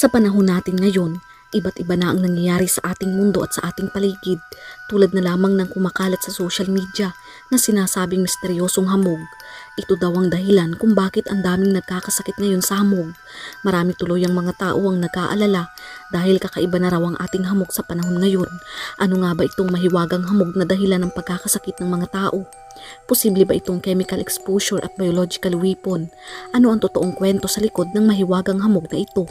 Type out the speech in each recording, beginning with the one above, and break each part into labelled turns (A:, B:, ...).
A: Sa panahon natin ngayon, iba't iba na ang nangyayari sa ating mundo at sa ating paligid tulad na lamang ng kumakalat sa social media na sinasabing misteryosong hamog. Ito daw ang dahilan kung bakit ang daming nagkakasakit ngayon sa hamog. Marami tuloy ang mga tao ang nag-aalala dahil kakaiba na raw ang ating hamog sa panahon ngayon. Ano nga ba itong mahiwagang hamog na dahilan ng pagkakasakit ng mga tao? Posible ba itong chemical exposure at biological weapon? Ano ang totoong kwento sa likod ng mahiwagang hamog na ito?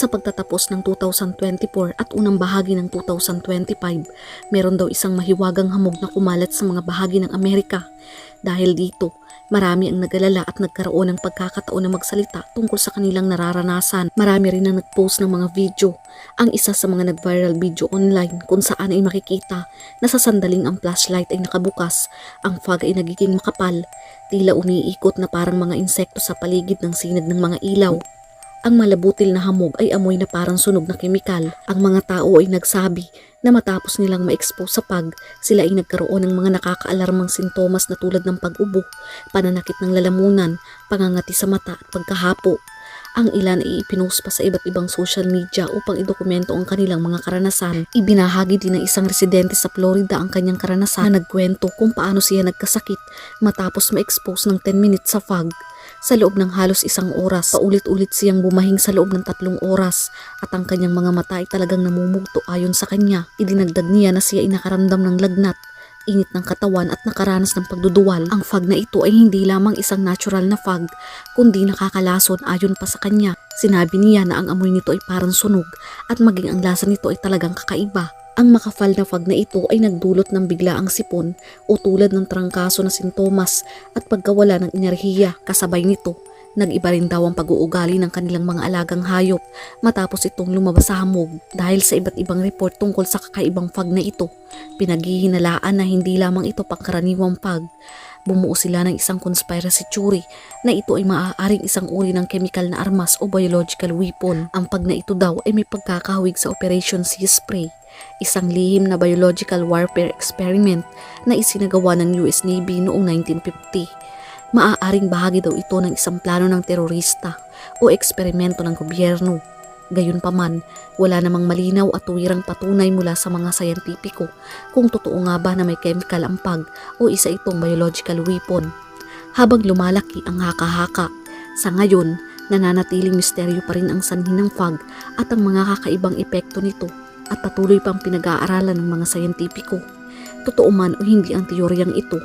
A: Sa pagtatapos ng 2024 at unang bahagi ng 2025, meron daw isang mahiwagang hamog na kumalat sa mga bahagi ng Amerika. Dahil dito, marami ang nagalala at nagkaroon ng pagkakataon na magsalita tungkol sa kanilang nararanasan. Marami rin ang nagpost ng mga video. Ang isa sa mga nag-viral video online kung saan ay makikita na sa sandaling ang flashlight ay nakabukas, ang fog ay nagiging makapal, tila umiikot na parang mga insekto sa paligid ng sinag ng mga ilaw. Ang malabutil na hamog ay amoy na parang sunog na kemikal. Ang mga tao ay nagsabi na matapos nilang ma-expose sa pag, sila ay nagkaroon ng mga nakakaalarmang sintomas na tulad ng pag-ubo, pananakit ng lalamunan, pangangati sa mata at pagkahapo. Ang ilan ay ipinost pa sa iba't ibang social media upang idokumento ang kanilang mga karanasan. Ibinahagi din ng isang residente sa Florida ang kanyang karanasan na nagkwento kung paano siya nagkasakit matapos ma-expose ng 10 minutes sa fog. Sa loob ng halos isang oras, paulit-ulit siyang bumahing sa loob ng tatlong oras at ang kanyang mga mata ay talagang namumugto ayon sa kanya. Idinagdag niya na siya ay nakaramdam ng lagnat, init ng katawan at nakaranas ng pagduduwal. Ang fog na ito ay hindi lamang isang natural na fog, kundi nakakalason ayon pa sa kanya. Sinabi niya na ang amoy nito ay parang sunog at maging ang lasa nito ay talagang kakaiba. Ang makafal na fog na ito ay nagdulot ng biglaang sipon o tulad ng trangkaso na sintomas at pagkawala ng enerhiya. Kasabay nito, nag-iba rin daw ang pag-uugali ng kanilang mga alagang hayop matapos itong lumabas sa hamog dahil sa iba't ibang report tungkol sa kakaibang fog na ito. Pinaghihinalaan na hindi lamang ito pangkaraniwang fog. Bumuo sila ng isang conspiracy theory na ito ay maaaring isang uri ng chemical na armas o biological weapon. Ang pag na ito daw ay may pagkakahawig sa Operation Sea Spray isang lihim na biological warfare experiment na isinagawa ng US Navy noong 1950. Maaaring bahagi daw ito ng isang plano ng terorista o eksperimento ng gobyerno. Gayunpaman, wala namang malinaw at tuwirang patunay mula sa mga sayantipiko kung totoo nga ba na may chemical ang pag o isa itong biological weapon. Habang lumalaki ang haka-haka, sa ngayon, nananatiling misteryo pa rin ang sanhi ng fog at ang mga kakaibang epekto nito at patuloy pang pinag-aaralan ng mga sayantipiko. Totoo man o hindi ang teoryang ito,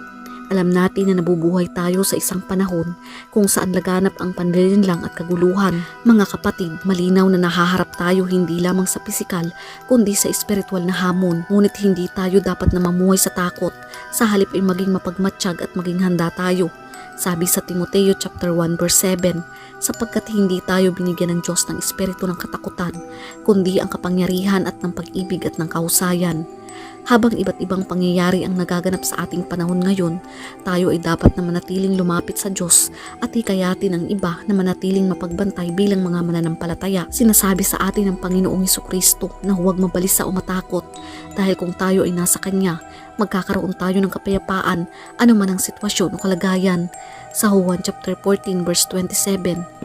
A: alam natin na nabubuhay tayo sa isang panahon kung saan laganap ang panlilinlang at kaguluhan. Mga kapatid, malinaw na nahaharap tayo hindi lamang sa pisikal kundi sa espiritual na hamon. Ngunit hindi tayo dapat na sa takot. Sa halip ay maging mapagmatsyag at maging handa tayo. Sabi sa Timoteo chapter 1 verse 7, sapagkat hindi tayo binigyan ng Diyos ng espiritu ng katakutan, kundi ang kapangyarihan at ng pag-ibig at ng kahusayan. Habang iba't ibang pangyayari ang nagaganap sa ating panahon ngayon, tayo ay dapat na manatiling lumapit sa Diyos at hikayatin ang iba na manatiling mapagbantay bilang mga mananampalataya. Sinasabi sa atin ng Panginoong Iso Kristo na huwag mabalisa o matakot dahil kung tayo ay nasa Kanya, magkakaroon tayo ng kapayapaan anuman ang sitwasyon o kalagayan. Sa Juan chapter 14 verse 27,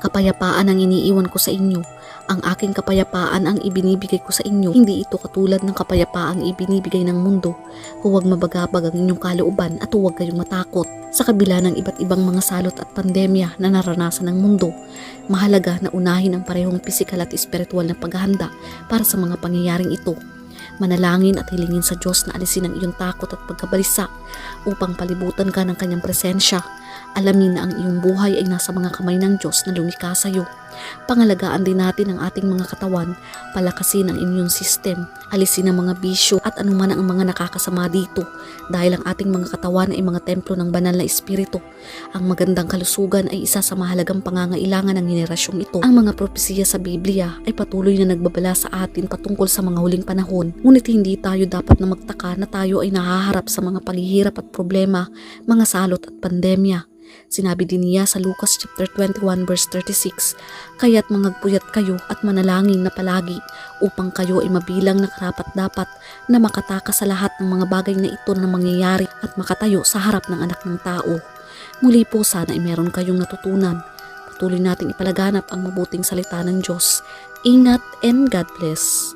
A: Kapayapaan ang iniiwan ko sa inyo, ang aking kapayapaan ang ibinibigay ko sa inyo. Hindi ito katulad ng kapayapaang ibinibigay ng mundo. Huwag mabagabag ang inyong kalooban at huwag kayong matakot. Sa kabila ng iba't ibang mga salot at pandemya na naranasan ng mundo, mahalaga na unahin ang parehong pisikal at espiritual na paghahanda para sa mga pangyayaring ito. Manalangin at hilingin sa Diyos na alisin ang iyong takot at pagkabalisa upang palibutan ka ng kanyang presensya. Alamin na ang iyong buhay ay nasa mga kamay ng Diyos na lumikha sa iyo. Pangalagaan din natin ang ating mga katawan, palakasin ang immune system, alisin ang mga bisyo at anuman ang mga nakakasama dito dahil ang ating mga katawan ay mga templo ng banal na espiritu. Ang magandang kalusugan ay isa sa mahalagang pangangailangan ng henerasyong ito. Ang mga propesiya sa Biblia ay patuloy na nagbabala sa atin patungkol sa mga huling panahon. Ngunit hindi tayo dapat na magtaka na tayo ay nahaharap sa mga paghihirap at problema, mga salot at pandemya. Sinabi din niya sa Lucas chapter 21 verse 36, Kaya't mangagpuyat kayo at manalangin na palagi upang kayo ay mabilang na karapat-dapat na makatakas sa lahat ng mga bagay na ito na mangyayari at makatayo sa harap ng anak ng tao. Muli po sana ay meron kayong natutunan. patuloy nating ipalaganap ang mabuting salita ng Diyos. Ingat and God bless.